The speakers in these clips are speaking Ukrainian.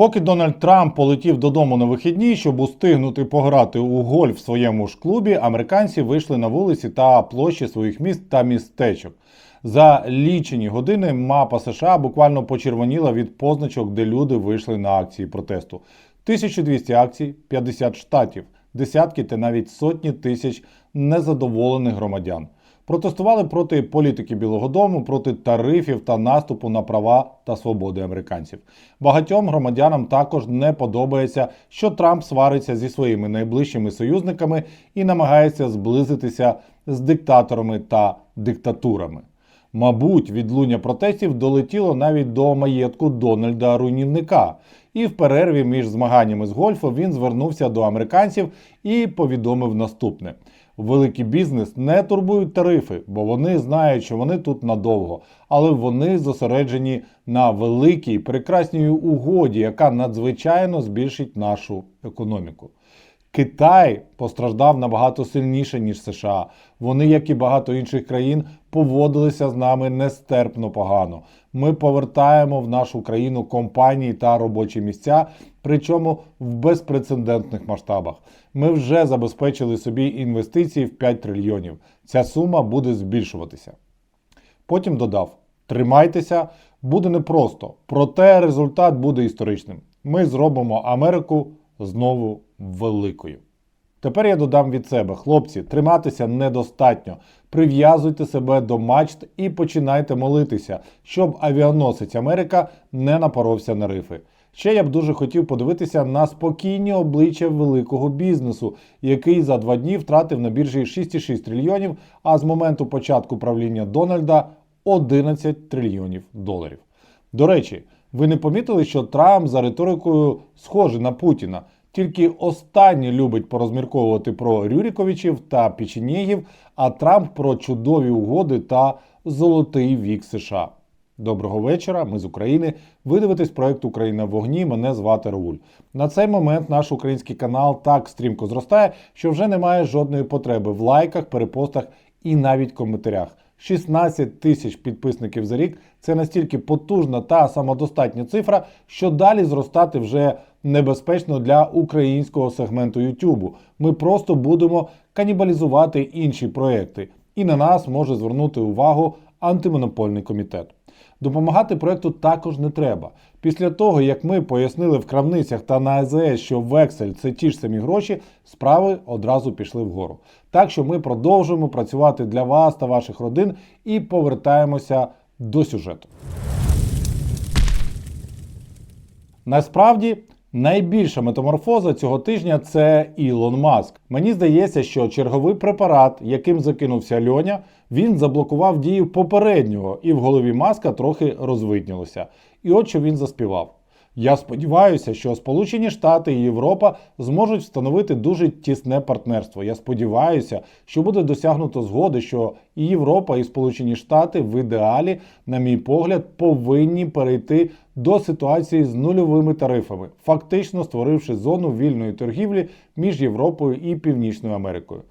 Поки Дональд Трамп полетів додому на вихідні, щоб устигнути пограти у гольф в своєму ж клубі, американці вийшли на вулиці та площі своїх міст та містечок. За лічені години мапа США буквально почервоніла від позначок, де люди вийшли на акції протесту. 1200 акцій, 50 штатів, десятки та навіть сотні тисяч незадоволених громадян. Протестували проти політики Білого Дому, проти тарифів та наступу на права та свободи американців. Багатьом громадянам також не подобається, що Трамп свариться зі своїми найближчими союзниками і намагається зблизитися з диктаторами та диктатурами. Мабуть, відлуння протестів долетіло навіть до маєтку Дональда Руйнівника. І в перерві між змаганнями з гольфу він звернувся до американців і повідомив наступне: великий бізнес не турбують тарифи, бо вони знають, що вони тут надовго, але вони зосереджені на великій прекрасній угоді, яка надзвичайно збільшить нашу економіку. Китай постраждав набагато сильніше, ніж США. Вони, як і багато інших країн, поводилися з нами нестерпно погано. Ми повертаємо в нашу країну компанії та робочі місця, причому в безпрецедентних масштабах. Ми вже забезпечили собі інвестиції в 5 трильйонів. Ця сума буде збільшуватися. Потім додав: тримайтеся, буде непросто, проте результат буде історичним. Ми зробимо Америку знову великою. Тепер я додам від себе, хлопці, триматися недостатньо. Прив'язуйте себе до мачт і починайте молитися, щоб авіаносець Америка не напоровся на рифи. Ще я б дуже хотів подивитися на спокійні обличчя великого бізнесу, який за два дні втратив на біржі 6,6 трильйонів, а з моменту початку правління Дональда 11 трильйонів доларів. До речі, ви не помітили, що Трамп за риторикою схожий на Путіна? Тільки останній любить порозмірковувати про Рюріковичів та Печенєгів, а Трамп про чудові угоди та золотий вік США. Доброго вечора, ми з України. Ви дивитесь проект Україна в вогні. Мене звати Рауль. На цей момент наш український канал так стрімко зростає, що вже немає жодної потреби в лайках, перепостах і навіть коментарях. 16 тисяч підписників за рік це настільки потужна та самодостатня цифра, що далі зростати вже небезпечно для українського сегменту YouTube. Ми просто будемо канібалізувати інші проекти, і на нас може звернути увагу антимонопольний комітет. Допомагати проекту також не треба. Після того, як ми пояснили в крамницях та на АЗС, що вексель це ті ж самі гроші, справи одразу пішли вгору. Так що ми продовжуємо працювати для вас та ваших родин і повертаємося до сюжету. Насправді, найбільша метаморфоза цього тижня це Ілон Маск. Мені здається, що черговий препарат, яким закинувся Льоня, він заблокував дію попереднього, і в голові маска трохи розвиднілося. І от що він заспівав. Я сподіваюся, що Сполучені Штати і Європа зможуть встановити дуже тісне партнерство. Я сподіваюся, що буде досягнуто згоди, що і Європа, і Сполучені Штати в ідеалі, на мій погляд, повинні перейти до ситуації з нульовими тарифами, фактично створивши зону вільної торгівлі між Європою і Північною Америкою.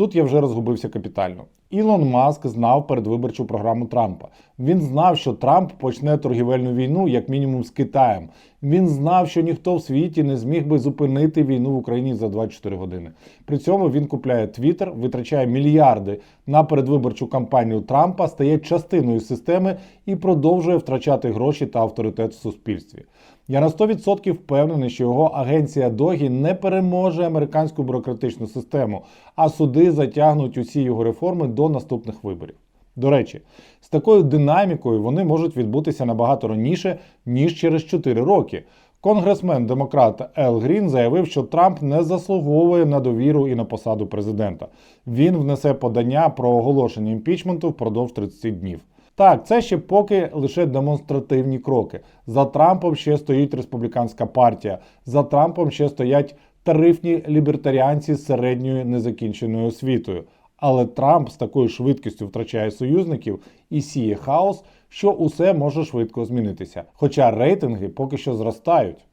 Тут я вже розгубився капітально. Ілон Маск знав передвиборчу програму Трампа. Він знав, що Трамп почне торгівельну війну як мінімум з Китаєм. Він знав, що ніхто в світі не зміг би зупинити війну в Україні за 24 години. При цьому він купляє Твіттер, витрачає мільярди на передвиборчу кампанію Трампа, стає частиною системи і продовжує втрачати гроші та авторитет в суспільстві. Я на 100% впевнений, що його агенція Догі не переможе американську бюрократичну систему, а суди затягнуть усі його реформи до наступних виборів. До речі, з такою динамікою вони можуть відбутися набагато раніше, ніж через 4 роки. Конгресмен демократ Ел Грін заявив, що Трамп не заслуговує на довіру і на посаду президента. Він внесе подання про оголошення імпічменту впродовж 30 днів. Так, це ще поки лише демонстративні кроки. За Трампом ще стоїть республіканська партія. За Трампом ще стоять тарифні лібертаріанці з середньою незакінченою освітою. Але Трамп з такою швидкістю втрачає союзників і сіє хаос, що усе може швидко змінитися. Хоча рейтинги поки що зростають.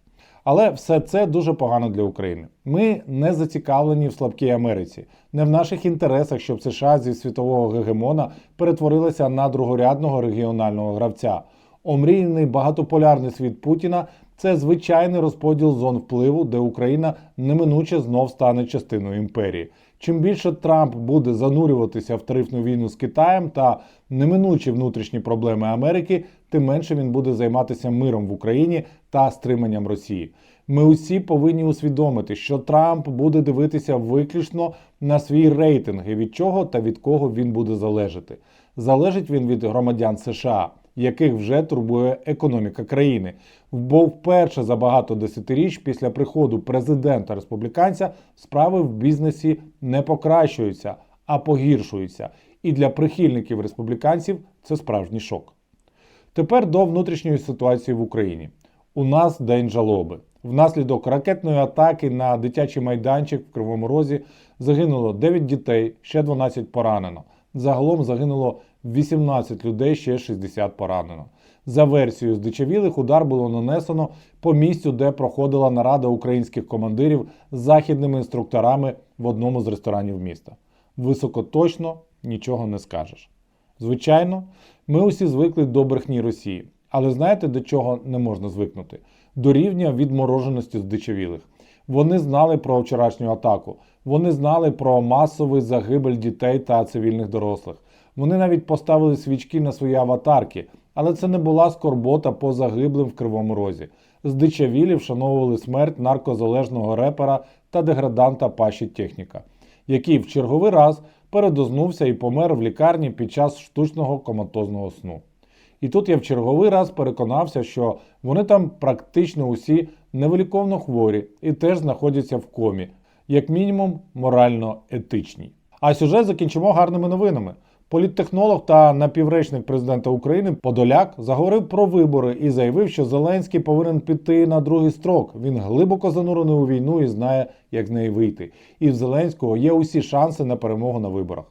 Але все це дуже погано для України. Ми не зацікавлені в слабкій Америці. Не в наших інтересах, щоб США зі світового гегемона перетворилися на другорядного регіонального гравця. Омріяний багатополярний світ Путіна Це звичайний розподіл зон впливу, де Україна неминуче знов стане частиною імперії. Чим більше Трамп буде занурюватися в тарифну війну з Китаєм та неминучі внутрішні проблеми Америки, тим менше він буде займатися миром в Україні та стриманням Росії. Ми усі повинні усвідомити, що Трамп буде дивитися виключно на свій рейтинг і від чого та від кого він буде залежати. Залежить він від громадян США, яких вже турбує економіка країни. Бо вперше за багато десятиріч після приходу президента республіканця справи в бізнесі не покращуються, а погіршуються. І для прихильників республіканців це справжній шок. Тепер до внутрішньої ситуації в Україні. У нас день жалоби. Внаслідок ракетної атаки на дитячий майданчик в Кривому Розі загинуло 9 дітей, ще 12 поранено. Загалом загинуло 18 людей, ще 60 поранено. За версією здичавілих, удар було нанесено по місцю, де проходила нарада українських командирів з західними інструкторами в одному з ресторанів міста. Високоточно нічого не скажеш. Звичайно, ми усі звикли до брехні Росії, але знаєте, до чого не можна звикнути? До рівня відмороженості здичавілих. Вони знали про вчорашню атаку, вони знали про масовий загибель дітей та цивільних дорослих. Вони навіть поставили свічки на свої аватарки, але це не була скорбота по загиблим в Кривому Розі. Здичавілі вшановували смерть наркозалежного репера та деграданта Паші Техніка, який в черговий раз передознувся і помер в лікарні під час штучного коматозного сну. І тут я в черговий раз переконався, що вони там практично усі невиліковно хворі і теж знаходяться в комі, як мінімум морально етичні. А сюжет закінчимо гарними новинами. Політтехнолог та напівречник президента України Подоляк заговорив про вибори і заявив, що Зеленський повинен піти на другий строк. Він глибоко занурений у війну і знає, як з неї вийти. І в Зеленського є усі шанси на перемогу на виборах.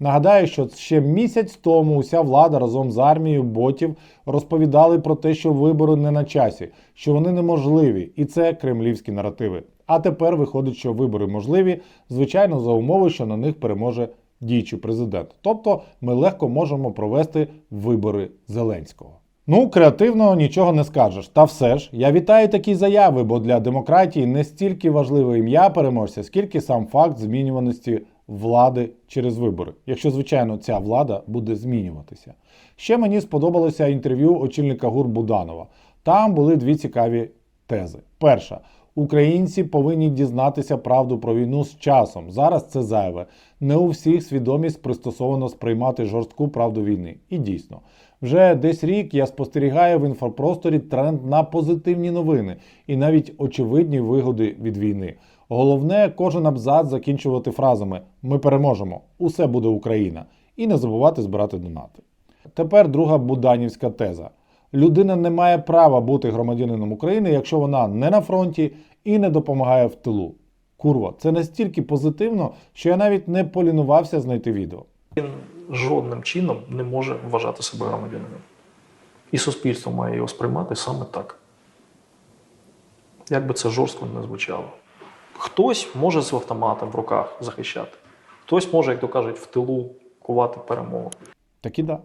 Нагадаю, що ще місяць тому уся влада разом з армією ботів розповідали про те, що вибори не на часі, що вони неможливі, і це кремлівські наративи. А тепер виходить, що вибори можливі, звичайно, за умови, що на них переможе діючий президент. Тобто ми легко можемо провести вибори Зеленського. Ну, креативно нічого не скажеш. Та все ж, я вітаю такі заяви, бо для демократії не стільки важливе ім'я переможця, скільки сам факт змінюваності влади через вибори, якщо, звичайно, ця влада буде змінюватися. Ще мені сподобалося інтерв'ю очільника ГУР Буданова. Там були дві цікаві тези. Перша. Українці повинні дізнатися правду про війну з часом. Зараз це зайве. Не у всіх свідомість пристосовано сприймати жорстку правду війни. І дійсно, вже десь рік я спостерігаю в інфопросторі тренд на позитивні новини і навіть очевидні вигоди від війни. Головне, кожен абзац закінчувати фразами Ми переможемо, усе буде Україна, і не забувати збирати донати. Тепер друга буданівська теза. Людина не має права бути громадянином України, якщо вона не на фронті і не допомагає в тилу. Курва, це настільки позитивно, що я навіть не полінувався знайти відео. Він жодним чином не може вважати себе громадянином. І суспільство має його сприймати саме так. Як би це жорстко не звучало. Хтось може з автоматом в руках захищати, хтось може, як то кажуть, в тилу кувати перемогу. Так і да.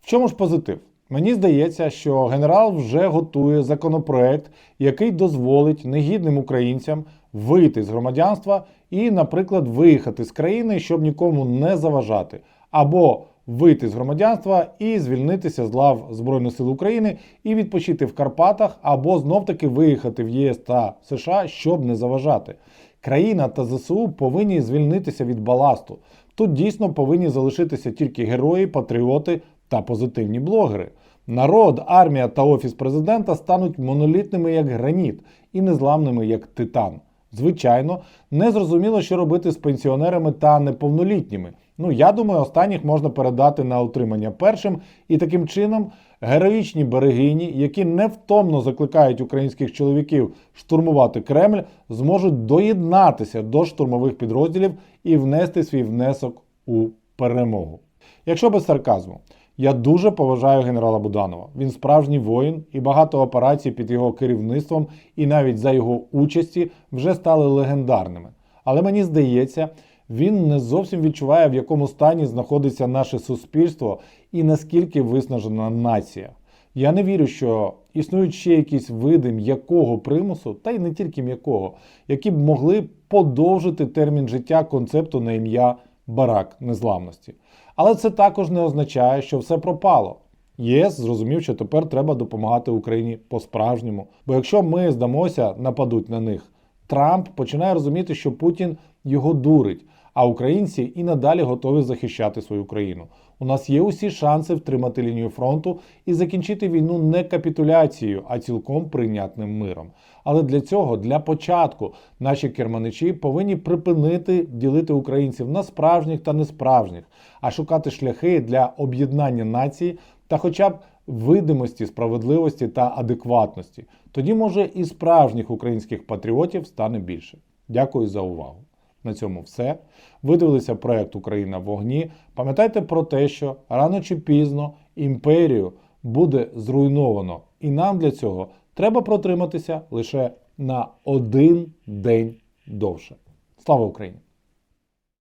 В чому ж позитив? Мені здається, що генерал вже готує законопроект, який дозволить негідним українцям вийти з громадянства і, наприклад, виїхати з країни, щоб нікому не заважати, або вийти з громадянства і звільнитися з лав Збройних сил України і відпочити в Карпатах, або знов-таки виїхати в ЄС та США, щоб не заважати. Країна та ЗСУ повинні звільнитися від баласту. Тут дійсно повинні залишитися тільки герої, патріоти та позитивні блогери. Народ, армія та офіс президента стануть монолітними як граніт і незламними як титан. Звичайно, не зрозуміло, що робити з пенсіонерами та неповнолітніми. Ну, я думаю, останніх можна передати на утримання першим, і таким чином героїчні берегині, які невтомно закликають українських чоловіків штурмувати Кремль, зможуть доєднатися до штурмових підрозділів і внести свій внесок у перемогу. Якщо без сарказму, я дуже поважаю генерала Буданова. Він справжній воїн, і багато операцій під його керівництвом і навіть за його участі вже стали легендарними. Але мені здається, він не зовсім відчуває, в якому стані знаходиться наше суспільство і наскільки виснажена нація. Я не вірю, що існують ще якісь види м'якого примусу, та й не тільки м'якого, які б могли подовжити термін життя концепту на ім'я барак незламності. Але це також не означає, що все пропало. ЄС зрозумів, що тепер треба допомагати Україні по-справжньому. Бо якщо ми здамося, нападуть на них, Трамп починає розуміти, що Путін його дурить, а українці і надалі готові захищати свою країну. У нас є усі шанси втримати лінію фронту і закінчити війну не капітуляцією, а цілком прийнятним миром. Але для цього, для початку, наші керманичі повинні припинити ділити українців на справжніх та несправжніх, а шукати шляхи для об'єднання нації та хоча б видимості справедливості та адекватності. Тоді, може, і справжніх українських патріотів стане більше. Дякую за увагу. На цьому все. Ви дивилися проект Україна в вогні. Пам'ятайте про те, що рано чи пізно імперію буде зруйновано, і нам для цього треба протриматися лише на один день довше. Слава Україні!